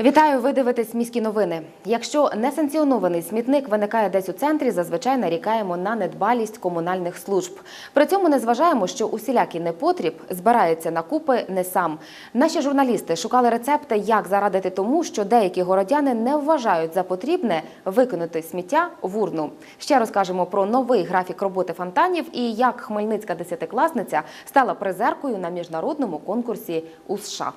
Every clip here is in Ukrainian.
Вітаю! Ви дивитесь міські новини. Якщо несанкціонований смітник виникає десь у центрі, зазвичай нарікаємо на недбалість комунальних служб. При цьому не зважаємо, що усілякий непотріб збирається на купи не сам. Наші журналісти шукали рецепти, як зарадити тому, що деякі городяни не вважають за потрібне викинути сміття в урну. Ще розкажемо про новий графік роботи фонтанів і як хмельницька десятикласниця стала призеркою на міжнародному конкурсі у США.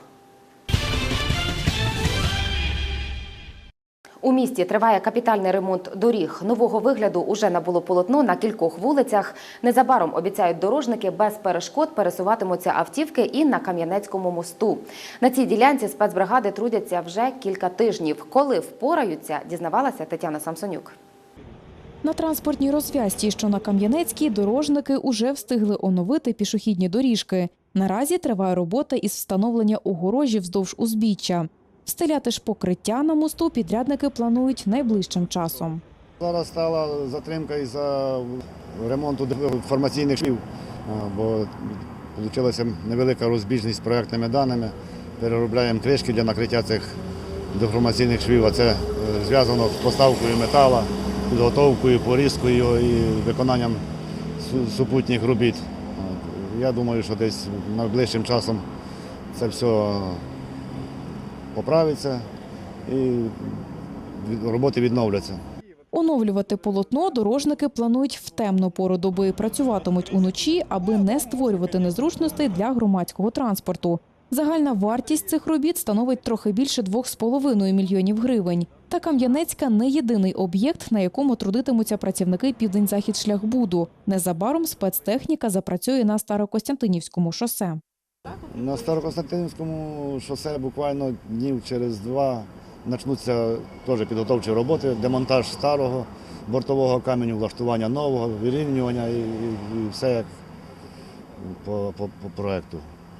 У місті триває капітальний ремонт доріг. Нового вигляду уже набуло полотно на кількох вулицях. Незабаром обіцяють дорожники без перешкод пересуватимуться автівки і на Кам'янецькому мосту. На цій ділянці спецбригади трудяться вже кілька тижнів. Коли впораються, дізнавалася Тетяна Самсонюк. На транспортній розв'язці, що на Кам'янецькій, дорожники уже встигли оновити пішохідні доріжки. Наразі триває робота із встановлення огорожі вздовж узбіччя. Встеляти ж покриття на мосту підрядники планують найближчим часом. Зараз стала затримка із-за ремонту інформаційних швів, бо вийшла невелика розбіжність з проектними даними. Переробляємо кришки для накриття цих деформаційних швів, а це е, зв'язано з поставкою метала, підготовкою, порізкою і виконанням супутніх робіт. Я думаю, що десь найближчим часом це все поправиться і роботи відновляться. Оновлювати полотно дорожники планують в темну пору доби. Працюватимуть уночі, аби не створювати незручностей для громадського транспорту. Загальна вартість цих робіт становить трохи більше 2,5 мільйонів гривень. Та Кам'янецька не єдиний об'єкт, на якому трудитимуться працівники Південь-Захід шляхбуду. Незабаром спецтехніка запрацює на Старокостянтинівському шосе. На Старокостянтинівському шосе буквально днів через два почнуться теж підготовчі роботи, демонтаж старого бортового каменю, влаштування нового, вирівнювання і, і, і все як по, по, по проекту.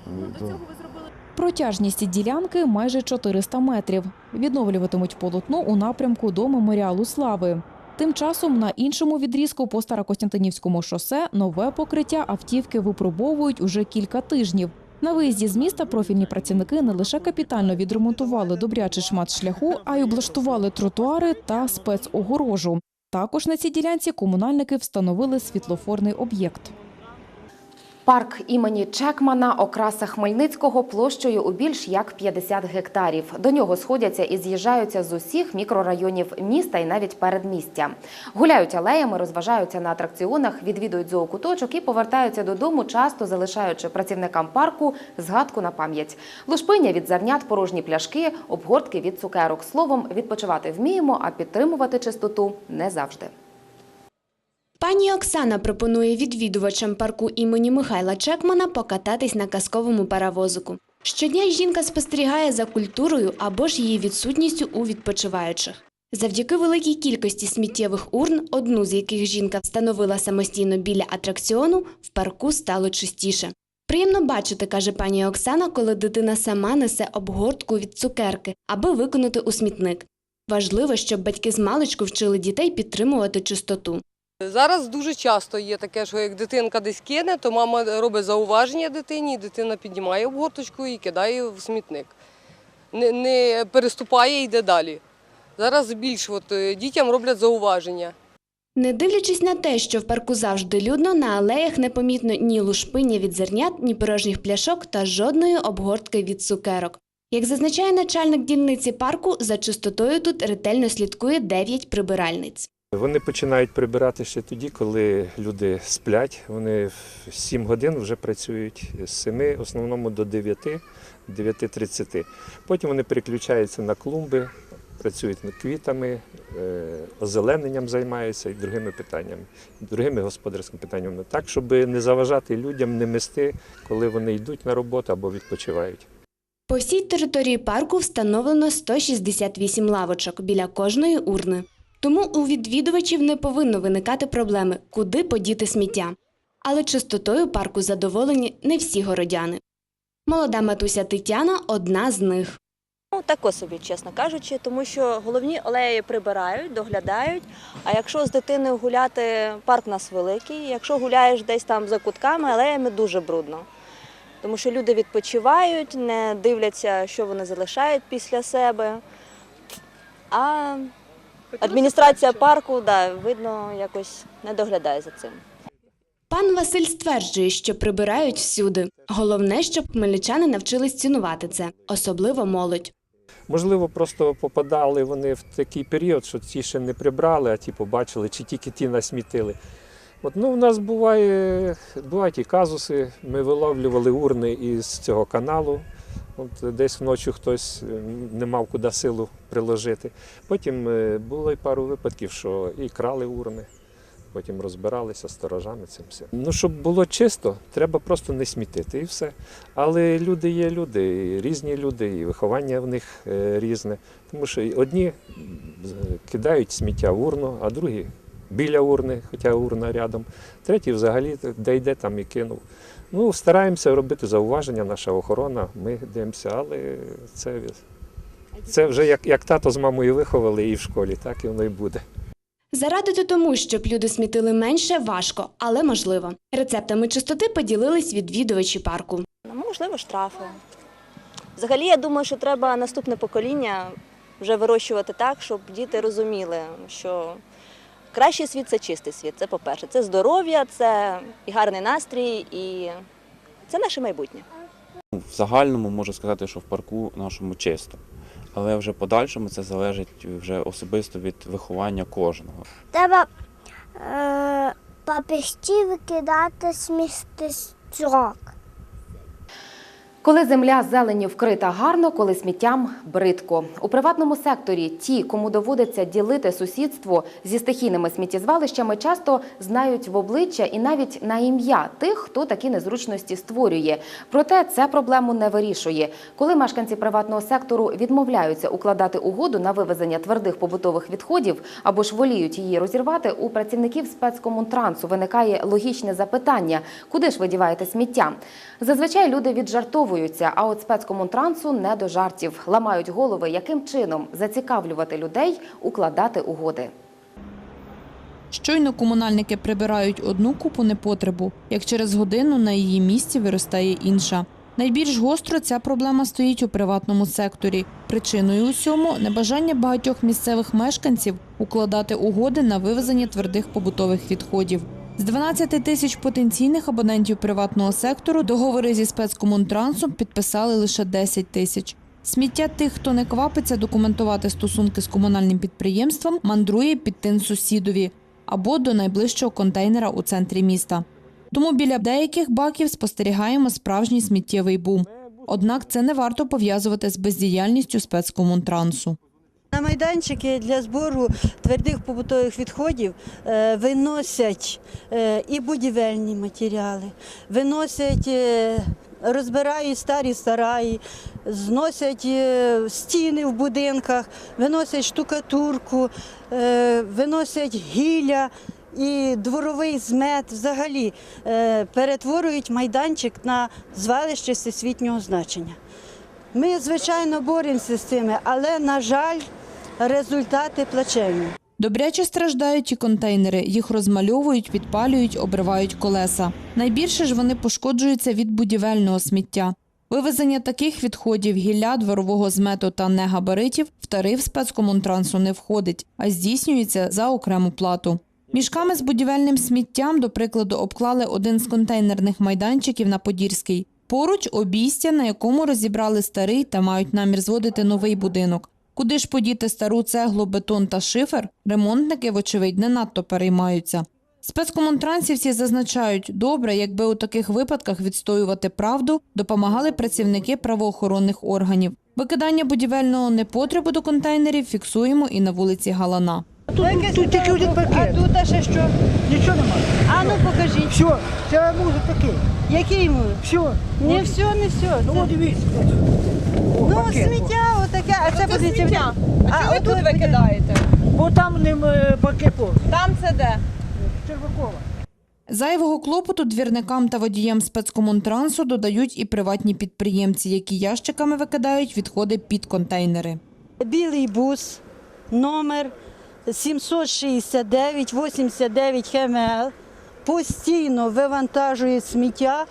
І то- Протяжність ділянки майже 400 метрів. Відновлюватимуть полотно у напрямку до меморіалу слави. Тим часом на іншому відрізку по Старокостянтинівському шосе нове покриття автівки випробовують уже кілька тижнів. На виїзді з міста профільні працівники не лише капітально відремонтували добрячий шмат шляху, а й облаштували тротуари та спецогорожу. Також на цій ділянці комунальники встановили світлофорний об'єкт. Парк імені Чекмана окраса Хмельницького площею у більш як 50 гектарів. До нього сходяться і з'їжджаються з усіх мікрорайонів міста і навіть передмістя. Гуляють алеями, розважаються на атракціонах, відвідують зоокуточок і повертаються додому, часто залишаючи працівникам парку згадку на пам'ять. Лушпиня від зернят, порожні пляшки, обгортки від цукерок. Словом, відпочивати вміємо, а підтримувати чистоту не завжди. Пані Оксана пропонує відвідувачам парку імені Михайла Чекмана покататись на казковому паровозику. Щодня жінка спостерігає за культурою або ж її відсутністю у відпочиваючих. Завдяки великій кількості сміттєвих урн, одну з яких жінка встановила самостійно біля атракціону, в парку стало чистіше. Приємно бачити, каже пані Оксана, коли дитина сама несе обгортку від цукерки, аби виконати у смітник. Важливо, щоб батьки з маличку вчили дітей підтримувати чистоту. Зараз дуже часто є таке, що як дитинка десь кине, то мама робить зауваження дитині, і дитина піднімає обгорточку і кидає в смітник. Не, не переступає і йде далі. Зараз більше от, е, дітям роблять зауваження. Не дивлячись на те, що в парку завжди людно, на алеях не помітно ні лушпиння від зернят, ні порожніх пляшок та жодної обгортки від цукерок. Як зазначає начальник дільниці парку, за чистотою тут ретельно слідкує 9 прибиральниць. Вони починають прибирати ще тоді, коли люди сплять. Вони в 7 годин вже працюють з 7 в основному до 9, 9.30. Потім вони переключаються на клумби, працюють над квітами, е, озелененням займаються і другими питаннями, другими господарськими питаннями. Так, щоб не заважати людям, не мести, коли вони йдуть на роботу або відпочивають. По всій території парку встановлено 168 лавочок біля кожної урни. Тому у відвідувачів не повинно виникати проблеми, куди подіти сміття. Але чистотою парку задоволені не всі городяни. Молода матуся Тетяна одна з них. Ну, тако собі, чесно кажучи, тому що головні алеї прибирають, доглядають. А якщо з дитиною гуляти, парк у нас великий. Якщо гуляєш десь там за кутками, алеями дуже брудно. Тому що люди відпочивають, не дивляться, що вони залишають після себе. А адміністрація парку, да, видно, якось не доглядає за цим. Пан Василь стверджує, що прибирають всюди. Головне, щоб хмельничани навчились цінувати це, особливо молодь. Можливо, просто попадали вони в такий період, що ті ще не прибрали, а ті побачили, чи тільки ті насмітили. От, ну, у нас буває, бувають і казуси. Ми виловлювали урни із цього каналу. От десь вночі хтось е, не мав куди силу приложити. Потім е, було і пару випадків, що і крали урни, потім розбиралися сторожами цим всім. Ну, щоб було чисто, треба просто не смітити і все. Але люди є люди, і різні люди, і виховання в них е, різне. Тому що одні кидають сміття в урну, а другі біля урни, хоча урна рядом. Треті взагалі де йде, там і кинув. Ну, стараємося робити зауваження, наша охорона, ми дивимося, але це, це вже як, як тато з мамою виховали і в школі, так і воно і буде. Зарадити тому, щоб люди смітили менше, важко, але можливо. Рецептами чистоти поділились відвідувачі парку. Ну, можливо, штрафи. Взагалі, я думаю, що треба наступне покоління вже вирощувати так, щоб діти розуміли, що кращий світ це чистий світ. Це по-перше. Це здоров'я, це і гарний настрій, і це наше майбутнє. В загальному можу сказати, що в парку нашому чисто. Але вже подальшому це залежить вже особисто від виховання кожного. Треба е, папірці викидати смісточок. Коли земля з зеленню вкрита гарно, коли сміттям бридко. У приватному секторі ті, кому доводиться ділити сусідство зі стихійними сміттєзвалищами, часто знають в обличчя і навіть на ім'я тих, хто такі незручності створює. Проте це проблему не вирішує. Коли мешканці приватного сектору відмовляються укладати угоду на вивезення твердих побутових відходів або ж воліють її розірвати, у працівників спецкомунтрансу виникає логічне запитання: куди ж ви діваєте сміття? Зазвичай люди віджартовуються, а от спецкомунтрансу не до жартів. Ламають голови, яким чином зацікавлювати людей укладати угоди. Щойно комунальники прибирають одну купу непотребу, як через годину на її місці виростає інша. Найбільш гостро ця проблема стоїть у приватному секторі. Причиною усьому небажання багатьох місцевих мешканців укладати угоди на вивезення твердих побутових відходів. З 12 тисяч потенційних абонентів приватного сектору договори зі спецкомунтрансом підписали лише 10 тисяч. Сміття тих, хто не квапиться документувати стосунки з комунальним підприємством, мандрує під тин сусідові або до найближчого контейнера у центрі міста. Тому біля деяких баків спостерігаємо справжній сміттєвий бум. Однак це не варто пов'язувати з бездіяльністю спецкомунтрансу. На майданчики для збору твердих побутових відходів е, виносять е, і будівельні матеріали, виносять, е, розбирають старі сараї, зносять стіни в будинках, виносять штукатурку, виносять гілля. І дворовий змет взагалі перетворюють майданчик на звалище всесвітнього значення. Ми, звичайно, боремося з цими, але, на жаль, результати плачевні. Добряче страждають і контейнери. Їх розмальовують, підпалюють, обривають колеса. Найбільше ж вони пошкоджуються від будівельного сміття. Вивезення таких відходів гілля, дворового змету та негабаритів в тариф спецкомунтрансу не входить, а здійснюється за окрему плату. Мішками з будівельним сміттям, до прикладу, обклали один з контейнерних майданчиків на Подірський. Поруч обійстя, на якому розібрали старий та мають намір зводити новий будинок. Куди ж подіти стару цеглу, бетон та шифер, ремонтники, вочевидь, не надто переймаються. Спецкомунтрансівці зазначають, добре, якби у таких випадках відстоювати правду допомагали працівники правоохоронних органів. Викидання будівельного непотребу до контейнерів фіксуємо і на вулиці Галана. Тут тільки один пакет. А тут ще що? Нічого немає. А ну покажіть. Все, це муж такий. Який ми? Все. Не все, не все. Ну, дивіться. Ну, сміття отаке, а це подивіться. А ви тут викидаєте? Бо там ним е, Там це де? Червакова. Зайвого клопоту двірникам та водіям спецкомунтрансу додають і приватні підприємці, які ящиками викидають відходи під контейнери. Білий бус, номер 769 89 ХМЛ постійно вивантажує сміття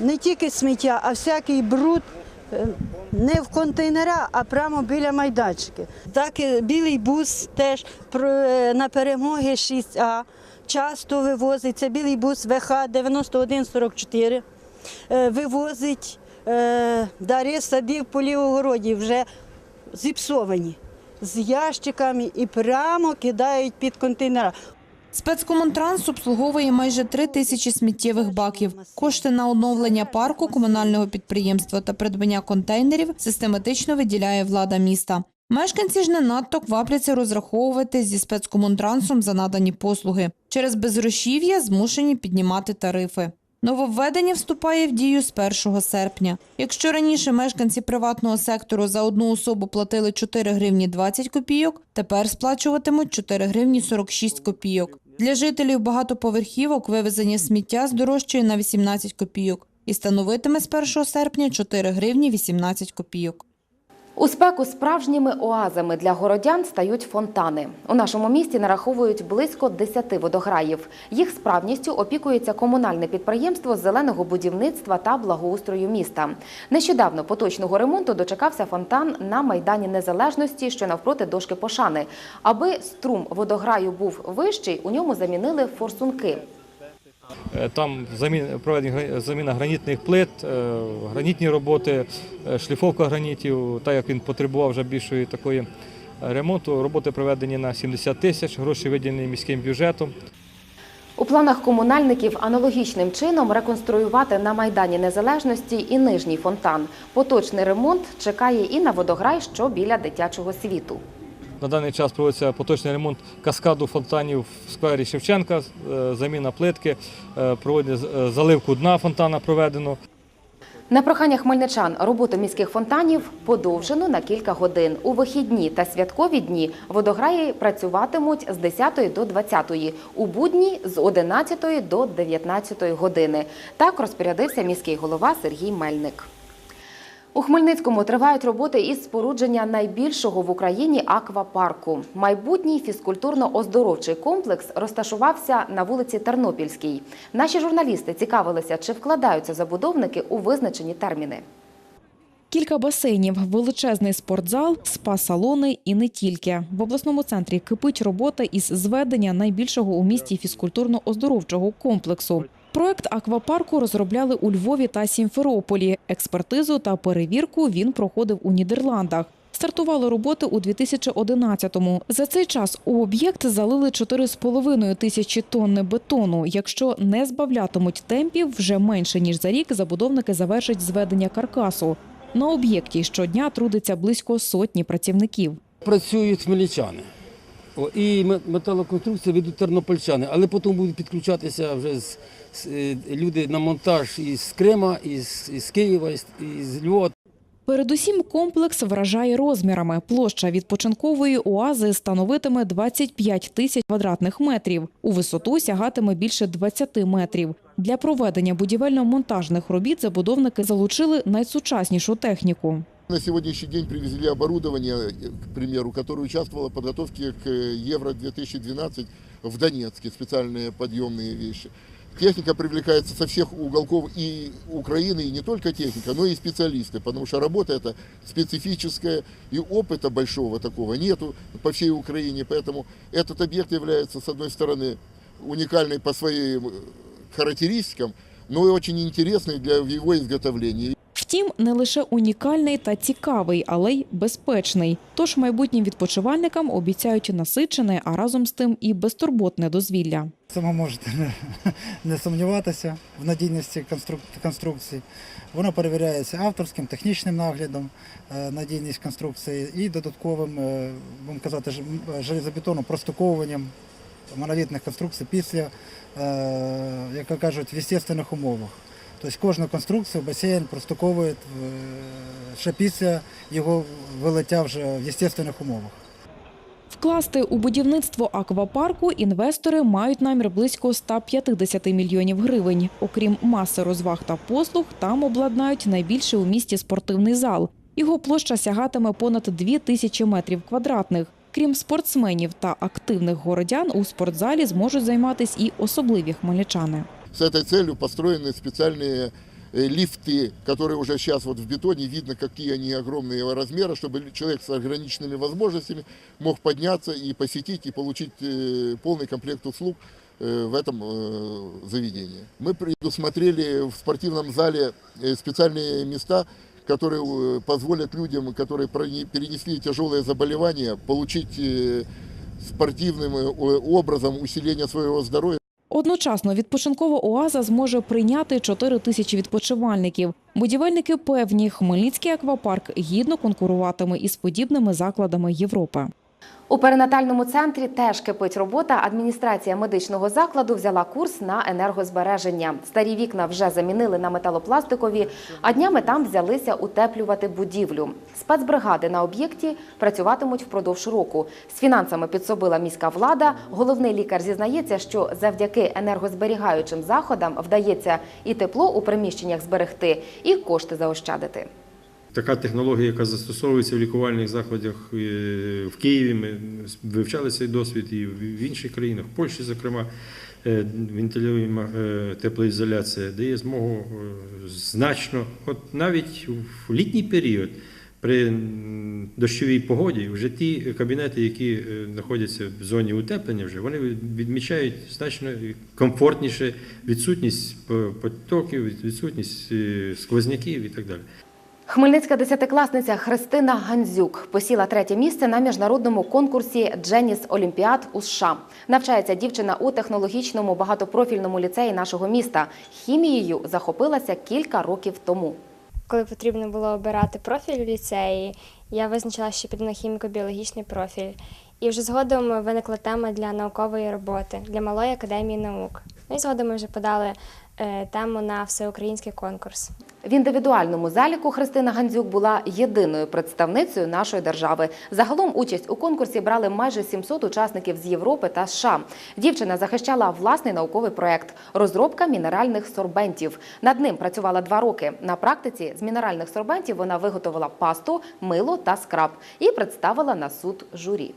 не тільки сміття, а всякий бруд е, не в контейнера, а прямо біля майданчики. Так білий бус теж е, на перемоги 6А часто вивозить. Це білий бус ВХ 9144. Е, Вивозить е, дари садів полів огородів вже зіпсовані з ящиками і прямо кидають під контейнера. Спецкомунтранс обслуговує майже три тисячі сміттєвих баків. Кошти на оновлення парку комунального підприємства та придбання контейнерів систематично виділяє влада міста. Мешканці ж не надто квапляться розраховувати зі спецкомунтрансом за надані послуги. Через безгрошів'я змушені піднімати тарифи. Нововведення вступає в дію з 1 серпня. Якщо раніше мешканці приватного сектору за одну особу платили 4 гривні 20 копійок, тепер сплачуватимуть 4 гривні 46 копійок. Для жителів багатоповерхівок вивезення сміття здорожчає на 18 копійок і становитиме з 1 серпня 4 гривні 18 копійок. У спеку справжніми оазами для городян стають фонтани. У нашому місті нараховують близько 10 водограїв. Їх справністю опікується комунальне підприємство зеленого будівництва та благоустрою міста. Нещодавно поточного ремонту дочекався фонтан на майдані Незалежності, що навпроти дошки пошани. Аби струм водограю був вищий, у ньому замінили форсунки. Е, Там гра- заміна гранітних плит, е, гранітні роботи, е, шліфовка гранітів, так як він потребував вже більшої такої ремонту. Роботи проведені на 70 тисяч, гроші виділені міським бюджетом. У планах комунальників аналогічним чином реконструювати на Майдані Незалежності і нижній фонтан. Поточний ремонт чекає і на водограй, що біля дитячого світу. На даний час проводиться поточний ремонт каскаду фонтанів в сквері Шевченка, е, заміна плитки, е, проводять е, заливку дна фонтана проведено. На прохання хмельничан роботу міських фонтанів подовжено на кілька годин. У вихідні та святкові дні водограї працюватимуть з 10 до 20, у будні з 11 до 19 години. Так розпорядився міський голова Сергій Мельник. У Хмельницькому тривають роботи із спорудження найбільшого в Україні аквапарку. Майбутній фізкультурно-оздоровчий комплекс розташувався на вулиці Тернопільській. Наші журналісти цікавилися, чи вкладаються забудовники у визначені терміни. Кілька басейнів, величезний спортзал, спа-салони і не тільки. В обласному центрі кипить робота із зведення найбільшого у місті фізкультурно-оздоровчого комплексу. Проект аквапарку розробляли у Львові та Сімферополі. Експертизу та перевірку він проходив у Нідерландах. Стартували роботи у 2011-му. За цей час у об'єкт залили 4,5 тисячі тонни бетону. Якщо не збавлятимуть темпів, вже менше ніж за рік забудовники завершать зведення каркасу. На об'єкті щодня трудиться близько сотні працівників. Працюють хмельничани. О, і ме- металоконструкції ведуть тернопольчани, але потім будуть підключатися вже з, з, е, люди на монтаж із Крима, із, із Києва, із, із Львова. Передусім комплекс вражає розмірами. Площа відпочинкової оази становитиме 25 тисяч квадратних метрів. У висоту сягатиме більше 20 метрів. Для проведення будівельно-монтажних робіт забудовники залучили найсучаснішу техніку. На сегодняшний день привезли оборудование, к примеру, которое участвовало в подготовке к э, Евро-2012 в Донецке, специальные подъемные вещи. Техника привлекается со всех уголков и Украины, и не только техника, но и специалисты, потому что работа эта специфическая, и опыта большого такого нету по всей Украине, поэтому этот объект является, с одной стороны, уникальный по своим э, характеристикам, но и очень интересный для его изготовления. Втім, не лише унікальний та цікавий, але й безпечний. Тож майбутнім відпочивальникам обіцяють насичене, а разом з тим і безтурботне дозвілля. Саме можете не, не сумніватися в надійності конструк- конструкцій. Воно перевіряється авторським, технічним наглядом, е, надійність конструкції і додатковим, е, будемо казати, ж- м, железобетонним простуковуванням монолітних конструкцій після, е, як кажуть, в естественних умовах. Тобто кожну конструкцію басейн простуковує е, ще після його вилиття вже в естественних умовах. Вкласти у будівництво аквапарку інвестори мають намір близько 150 мільйонів гривень. Окрім маси розваг та послуг, там обладнають найбільший у місті спортивний зал. Його площа сягатиме понад 2 тисячі метрів квадратних. Крім спортсменів та активних городян, у спортзалі зможуть займатися і особливі хмельничани. С этой целью построены специальные э, лифты, которые уже сейчас вот в бетоне, видно, какие они огромные размера, чтобы человек с ограниченными возможностями мог подняться и посетить, и получить э, полный комплект услуг э, в этом заведении. Мы предусмотрели в спортивном зале специальные места, которые позволят людям, которые перенесли тяжелые заболевания, получить спортивным образом усиление своего здоровья. Одночасно відпочинкова оаза зможе прийняти 4 тисячі відпочивальників. Будівельники певні, Хмельницький аквапарк гідно конкуруватиме із подібними закладами Європи. У перинатальному центрі теж кипить робота. Адміністрація медичного закладу взяла курс на енергозбереження. Старі вікна вже замінили на металопластикові, а днями там взялися утеплювати будівлю. Спецбригади на об'єкті працюватимуть впродовж року. З фінансами підсобила міська влада. Головний лікар зізнається, що завдяки енергозберігаючим заходам вдається і тепло у приміщеннях зберегти, і кошти заощадити. Така технологія, яка застосовується в лікувальних закладах е, в Києві, ми вивчали цей досвід і в інших країнах, в Польщі, зокрема, е, вентилюємо е, теплоізоляція дає змогу значно, от навіть в літній період. При дощовій погоді вже ті кабінети, які знаходяться в зоні утеплення, вже вони відмічають значно комфортніше відсутність потоків, відсутність сквозняків і так далі. Хмельницька десятикласниця Христина Гандзюк посіла третє місце на міжнародному конкурсі Дженіс Олімпіад у США. Навчається дівчина у технологічному багатопрофільному ліцеї нашого міста. Хімією захопилася кілька років тому. Коли потрібно було обирати профіль в ліцеї, я визначила, що піду на хіміко-біологічний профіль. І вже згодом виникла тема для наукової роботи для малої академії наук. Ну і згодом ми вже подали тему на всеукраїнський конкурс. В індивідуальному заліку Христина Гандзюк була єдиною представницею нашої держави. Загалом участь у конкурсі брали майже 700 учасників з Європи та США. Дівчина захищала власний науковий проект розробка мінеральних сорбентів. Над ним працювала два роки. На практиці з мінеральних сорбентів вона виготовила пасту, мило та скраб і представила на суд журі.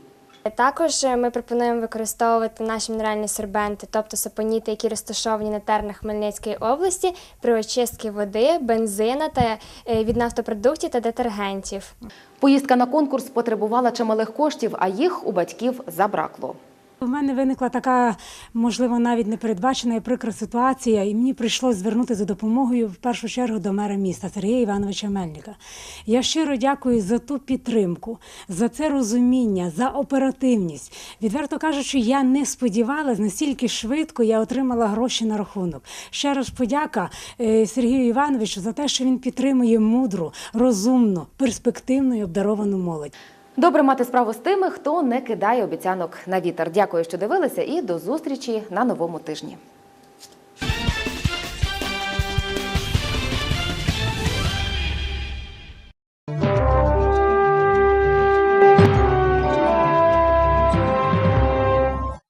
Також е, ми пропонуємо використовувати наші мінеральні сорбенти, тобто сапоніти, які розташовані на тернах Хмельницької області при очистці води, бензина та е, від нафтопродуктів та детергентів. Поїздка на конкурс потребувала чималих коштів, а їх у батьків забракло. У мене виникла така, можливо, навіть непередбачена і прикра ситуація, і мені прийшлося звернутися за допомогою в першу чергу до мера міста Сергія Івановича Мельника. Я щиро дякую за ту підтримку, за це розуміння, за оперативність. Відверто кажучи, я не сподівалася, настільки швидко я отримала гроші на рахунок. Ще раз подяка е, Сергію Івановичу за те, що він підтримує мудру, розумну, перспективну і обдаровану молодь. Добре мати справу з тими, хто не кидає обіцянок на вітер. Дякую, що дивилися, і до зустрічі на новому тижні.